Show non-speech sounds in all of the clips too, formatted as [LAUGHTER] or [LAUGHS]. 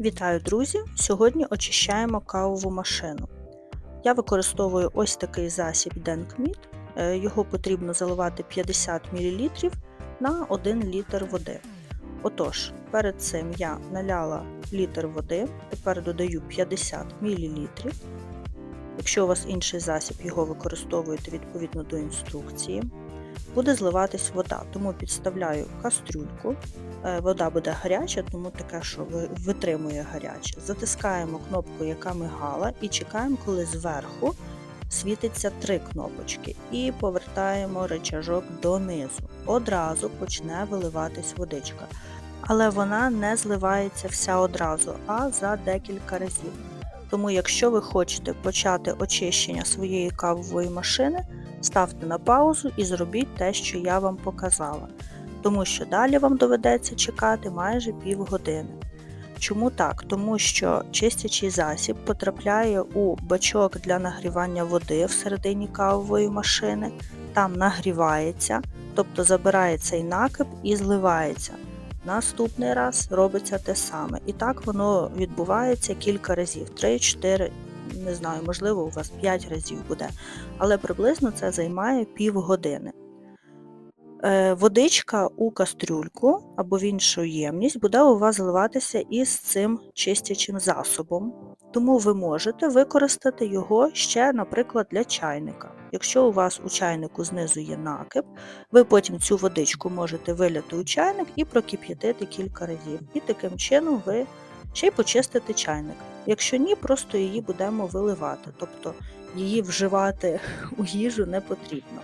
Вітаю, друзі! Сьогодні очищаємо кавову машину. Я використовую ось такий засіб. Е, Його потрібно заливати 50 мл на 1 літр води. Отож, перед цим я наляла літр води, тепер додаю 50 мл. Якщо у вас інший засіб, його використовуєте відповідно до інструкції. Буде зливатись вода, тому підставляю кастрюльку. Е, Вода буде гаряча, тому таке, що витримує гаряче. Затискаємо кнопку, яка мигала, і чекаємо, коли зверху світиться три кнопочки. І повертаємо рычажок донизу. Одразу почне виливатись водичка. Але вона не зливається вся одразу, а за декілька разів. Тому, якщо ви хочете почати очищення своєї кавової машини, ставте на паузу і зробіть те, що я вам показала, тому що далі вам доведеться чекати майже півгодини. Чому так? Тому що чистячий засіб потрапляє у бачок для нагрівання води всередині кавової машини, там нагрівається, тобто забирає цей накип і зливається. Наступний раз робиться те саме. І так воно відбувається кілька разів, 3-4, не знаю, можливо, у вас 5 разів буде але приблизно це займає півгодини. Е, Водичка у кастрюльку або в іншу ємність буде у вас зливатися із цим чистячим засобом, тому ви можете використати його ще, наприклад, для чайника. Якщо у вас у чайнику знизу є накип, ви потім цю водичку можете виляти у чайник і прокип'ятити кілька разів. І таким чином ви ще й почистите чайник. Якщо ні, просто її будемо виливати, тобто її вживати [LAUGHS] у їжу не потрібно.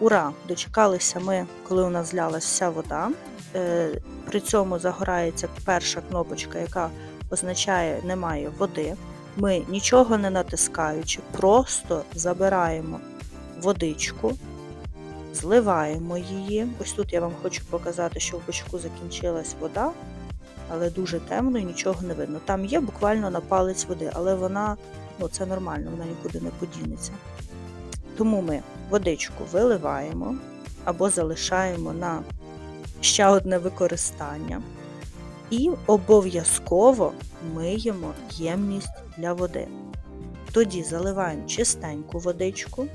Ура! Дочекалися ми, коли у нас злялась вся вода. Е, При цьому загорається перша кнопочка, яка означає немає води. Ми нічого не натискаючи, просто забираємо водичку, зливаємо її. Ось тут я вам хочу показати, що в бочку закінчилась вода, але дуже темно і нічого не видно. Там є буквально на палець води, але вона ну це нормально, вона нікуди не подінеться. Тому ми водичку виливаємо або залишаємо на ще одне використання. І обов'язково миємо ємність для води. Тоді заливаємо чистеньку водичку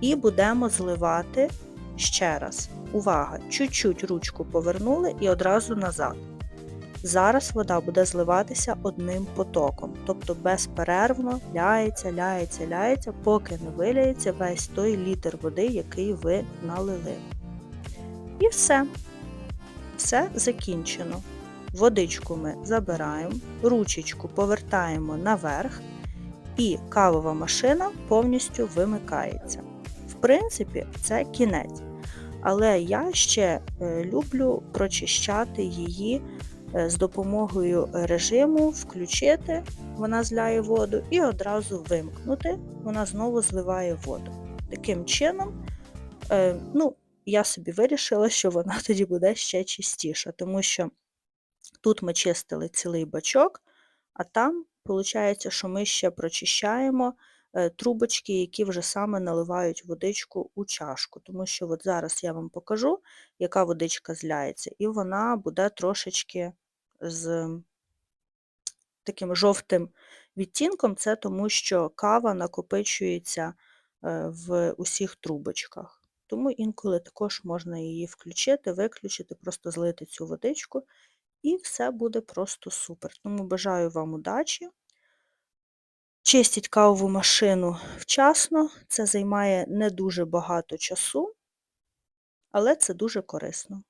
і будемо зливати ще раз. Увага! Чуть-чуть ручку повернули і одразу назад. Зараз вода буде зливатися одним потоком, тобто безперервно ляється, ляється, ляється, поки не виляється весь той літр води, який ви налили. І все. Все закінчено. Водичку ми забираємо, ручечку повертаємо наверх, і кавова машина повністю вимикається. Принципі, це кінець. Але я ще е, люблю прочищати її е, з допомогою режиму включити, вона зляє воду, і одразу вимкнути, вона знову зливає воду. Таким чином, е, ну, я собі вирішила, що вона [LAUGHS] тоді буде ще чистіша, тому що тут ми чистили цілий бачок, а там, виходить, що ми ще прочищаємо трубочки, які вже саме наливають водичку у чашку. Тому що от зараз я вам покажу, яка водичка зляється, і вона буде трошечки з таким жовтим відтінком, це тому що кава накопичується е, в усіх трубочках. Тому інколи також можна її включити, виключити, просто злити цю водичку, і все буде просто супер. Тому бажаю вам удачі. Чистіть кавову машину вчасно, це займає не дуже багато часу, але це дуже корисно.